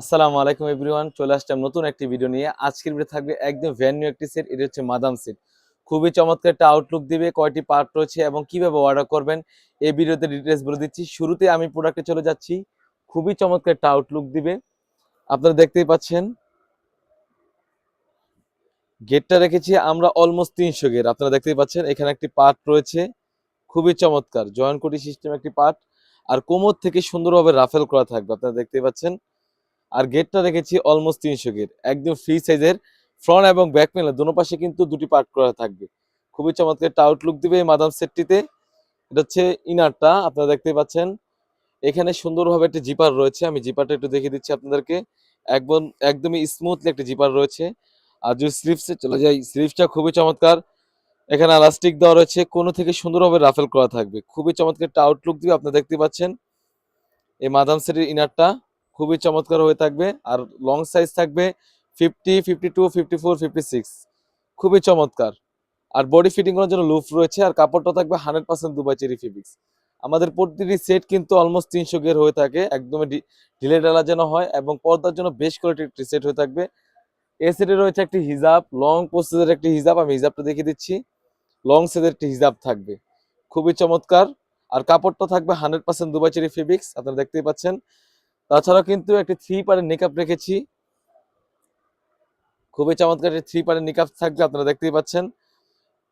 আসসালামু আলাইকুম এভরিওয়ান, চলে আসলাম নতুন একটি ভিডিও নিয়ে। আজকের ভিডিও থাকবে একদম ভ্যান একটি সেট এটা হচ্ছে মাদাম সেট খুবই চমৎকার একটা আউটলুক দিবে, কয়টি পার্ট রয়েছে এবং কীভাবে অর্ডার করবেন, এই ভিডিওতে ডিটেলস বলে দিচ্ছি। শুরুতে আমি প্রোডাক্টে চলে যাচ্ছি, খুবই চমৎকার একটা আউটলুক দিবে। আপনারা দেখতেই পাচ্ছেন গেটটা রেখেছি আমরা অলমোস্ট তিনশো গেট আপনারা দেখতেই পাচ্ছেন, এখানে একটি পার্ট রয়েছে, খুবই চমৎকার। জয়েন্ট কোটি সিস্টেম একটি পার্ট আর কোমর থেকে সুন্দরভাবে রাফেল করা থাকবে, আপনারা দেখতেই পাচ্ছেন। আর গেটটা রেখেছি অলমোস্ট তিনশো গেট একদম ফ্রি সাইজের ফ্রন্ট এবং ব্যাক প্যানেল দুটো পাশে কিন্তু দুটি পার্ট করা থাকবে। খুবই চমৎকার একটা আউটলুক দিবে এই মাদাম সেটটিতে এটা হচ্ছে ইনারটা আপনারা দেখতে পাচ্ছেন। এখানে সুন্দরভাবে একটা জিপার রয়েছে, আমি জিপারটা একটু দেখিয়ে দিচ্ছি আপনাদেরকে। একদম, একদমই স্মুথলি একটা জিপার রয়েছে। আর যদি স্লিপসে চলে যাই স্লিপসটা খুবই চমৎকার। এখানে এলাস্টিক দেওয়া রয়েছে, কোনো থেকে সুন্দরভাবে রাফেল করা থাকবে। খুবই চমৎকার একটা আউটলুক দিবে, আপনারা দেখতে পাচ্ছেন। এই মাদাম সেটের ইনারটা খুবই চমৎকার হয়ে থাকবে আর লং সাইজ থাকবে fifty fifty two fifty four fifty six খুবই চমৎকার। আর বডি ফিটিং করার জন্য লুফ রয়েছে আর কাপড়টা থাকবে hundred percent Dubai cherry fabrics আমাদের প্রতিটি সেট কিন্তু অলমোস্ট তিনশো গের হয়ে থাকে, একদমই ঢিলে ডালা যেন হয় এবং পর্দার জন্য বেশ কোয়ালিটির একটি সেট হয়ে থাকবে। এ সেটে রয়েছে একটি হিজাব লং প্রসেসের একটি হিজাব, আমি হিজাবটা দেখিয়ে দিচ্ছি। লং সেটের একটি হিজাব থাকবে। খুবই চমৎকার। আর কাপড়টা থাকবে hundred percent Dubai cherry fabrics, আপনারা দেখতেই পাচ্ছেন। তাছাড়াও কিন্তু একটি থ্রি পারের নিকাপ রেখেছি। খুবই চমৎকার একটি থ্রি পারের নিকাপ থাকবে, আপনারা দেখতেই পাচ্ছেন।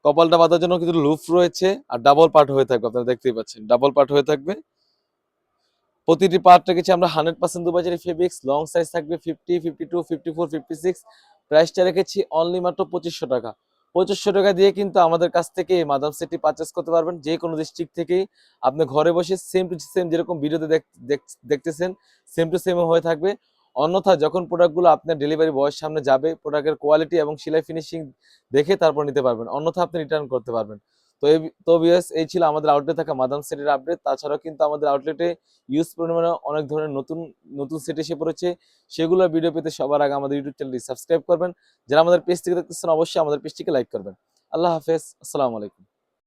কপালটা বাঁধার জন্য কিন্তু লুফ রয়েছে আর ডাবল পার্ট হয়ে থাকবে, আপনারা দেখতেই পাচ্ছেন। ডাবল পার্ট হয়ে থাকবে। প্রতিটি পার্ট রেখেছি আমরা hundred percent দুবাজারি fabrics long size থাকবে fifty fifty two fifty four fifty six প্রাইসটা রেখেছি অনলি মাত্র পঁচিশশো টাকা। পঁচিশশো টাকা দিয়ে কিন্তু আমাদের কাছ থেকে এই মাদাম সেটটি পারচেস করতে পারবেন। যে কোনো ডিস্ট্রিক্ট থেকেই। আপনি ঘরে বসে সেম টু সেম যেরকম ভিডিওতে দেখতেছেন সেম টু সেম হয়ে থাকবে। অন্যথা যখন প্রোডাক্টগুলো আপনার ডেলিভারি বয়ের সামনে যাবে প্রোডাক্টের কোয়ালিটি এবং সেলাই ফিনিশিং দেখে তারপর নিতে পারবেন। অন্যথা আপনি রিটার্ন করতে পারবেন। তো তো বিএস এই ছিল আমাদের আউটলেট থাকা মাদাম সেটের আপডেট তাছাড়াও কিন্তু আমাদের আউটলেটে ইউজ পরিমাণে অনেক ধরনের নতুন নতুন সেট এসে পড়েছে। সেগুলো ভিডিও পেতে সবার আগে আমাদের ইউটিউব চ্যানেলটি সাবস্ক্রাইব করবেন। যারা আমাদের পেজ থেকে দেখতেছেন, অবশ্যই আমাদের পেজটিকে লাইক করবেন। আল্লাহ হাফেজ। আসসালামু আলাইকুম।